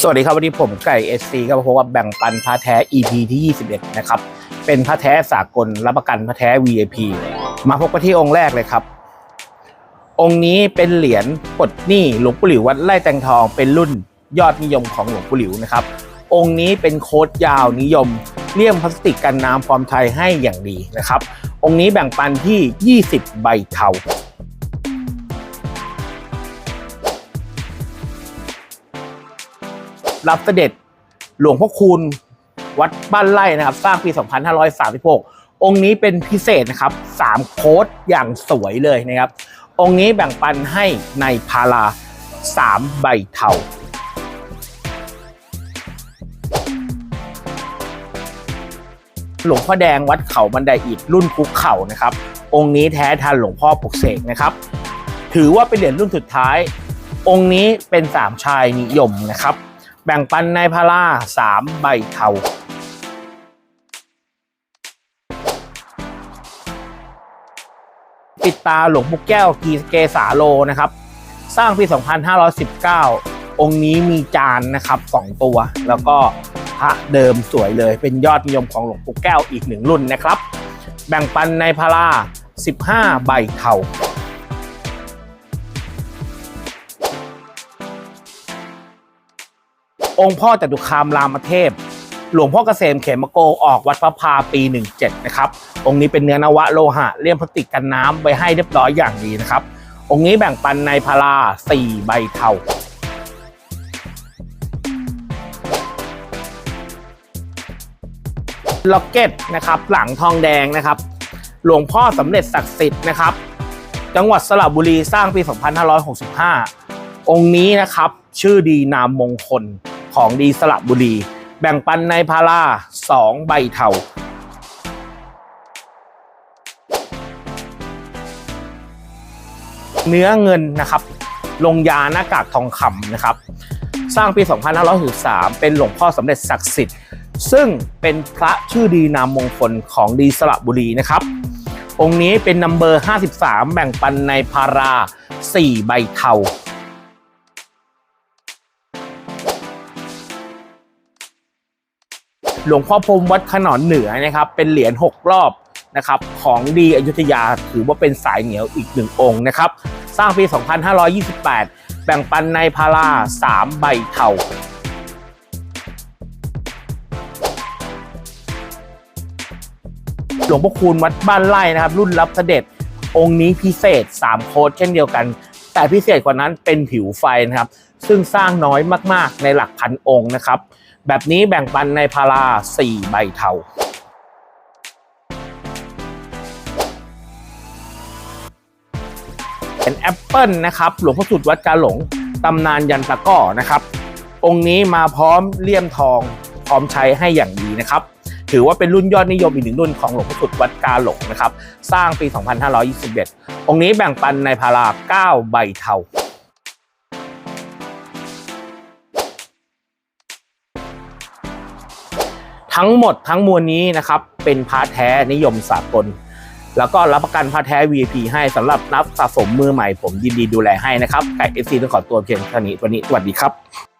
สวัสดีครับวันนี้ผมไก่ SC ครับพบกับแบ่งปันพระแท้ EP ที่ 21 นะครับ เป็นพระแท้สากลรับประกันพระแท้ VIP มาพบกันที่องค์แรกเลยครับ องค์นี้เป็นเหรียญปลดหนี้หลวงปู่หลิววัดไร่แตงทองเป็นรุ่นยอดนิยมของหลวงปู่หลิวนะครับ องค์นี้เป็นโค้ดยาวนิยมเลี่ยมพลาสติกกันน้ำฟอร์มไทยให้อย่างดีนะครับ องค์นี้แบ่งปันที่ 20 ใบเทา รับเสด็จหลวงพ่อคูณวัดบ้านไร่นะครับ สร้างปี 2536 องค์นี้เป็นพิเศษนะครับ3โค้ดอย่างสวยเลยนะครับ องค์นี้แบ่งปันให้ในพารา3ใบเทาหลวงพ่อแดงวัดเขาบันไดอิฐรุ่นคุกเข่านะครับ องค์นี้แท้ทันหลวงพ่อปลุกเสกนะครับ ถือว่าเป็นเหรียญรุ่นสุดท้าย องค์นี้เป็นสามชายนิยมนะครับ แบ่งปันในพาราสามใบเทาปิดตาหลวงปู่แก้วกีเกสาโลนะครับ สร้างปี 2519 องค์นี้มีจานนะครับสองตัว แล้วก็พระเดิมสวยเลย เป็นยอดนิยมของหลวงปู่แก้วอีกหนึ่งรุ่นนะครับ แบ่งปันในพารา15 ใบเทา องค์พ่อจตุคามรามเทพ หลวงพ่อเกษมเขมโกออกวัดพระพาปี 17 นะครับ องค์นี้เป็นเนื้อนวะโลหะเลี่ยมพลาสติกกันน้ำไว้ให้เรียบร้อยอย่างดีนะครับ องค์นี้แบ่งปันในพารา4ใบเทาล็อกเก็ตนะครับหลังทองแดงนะครับ หลวงพ่อสำเร็จศักดิ์สิทธิ์นะครับ จังหวัดสระบุรีสร้างปี 2565 องค์นี้นะครับ ชื่อดีนามมงคล ของดีสระบุรี แบ่งปันในพารา2ใบเทาเนื้อเงินนะครับ ลงยาหน้ากากทองคำนะครับ สร้างปี 2563 เป็นหลวงพ่อสำเร็จศักดิ์สิทธิ์ ซึ่งเป็นพระชื่อดีนามมงคลของดีสระบุรีนะครับ องค์นี้เป็นนัมเบอร์ 53 แบ่งปันในพารา 4 ใบเทา หลวงพ่อพรมวัดขนอนเหนือนะครับ เป็นเหรียญ6รอบนะครับของดีอยุธยาถือว่าเป็นสายเหนียวอีกหนึ่งองค์นะครับ สร้างปี 2528 แบ่งปันในพารา3ใบเทาหลวงพ่อคูณวัดบ้านไร่นะครับ รุ่นรับเสด็จองค์นี้พิเศษ 3 โคดเช่นเดียวกัน แต่พิเศษกว่านั้นเป็นผิวไฟนะครับ ซึ่งสร้างน้อยมากๆในหลักพันองค์นะครับ แบบนี้แบ่งปันในพารา4ใบเทาเป็นแอปเปิลนะครับ หลวงพ่อสุดวัดกาหลงตำนานยันตะก้อนะครับ องค์นี้มาพร้อมเลี่ยมทองพร้อมใช้ให้อย่างดีนะครับ ถือว่าเป็นรุ่นยอดนิยมอีกหนึ่งรุ่นของหลวงพ่อสุดวัดกาหลงนะครับ สร้างปี 2521 องค์นี้แบ่งปันในพารา9ใบเทา ทั้งหมดทั้งมวลนี้นะครับ เป็นพาแท้นิยมสากล แล้วก็รับประกันพาแท้ VIP ให้สำหรับนับสะสมมือใหม่ผมยินดีดูแลให้นะครับไก่เอฟซีต้องขอตัวเพียงเท่านี้วันนี้สวัสดีครับ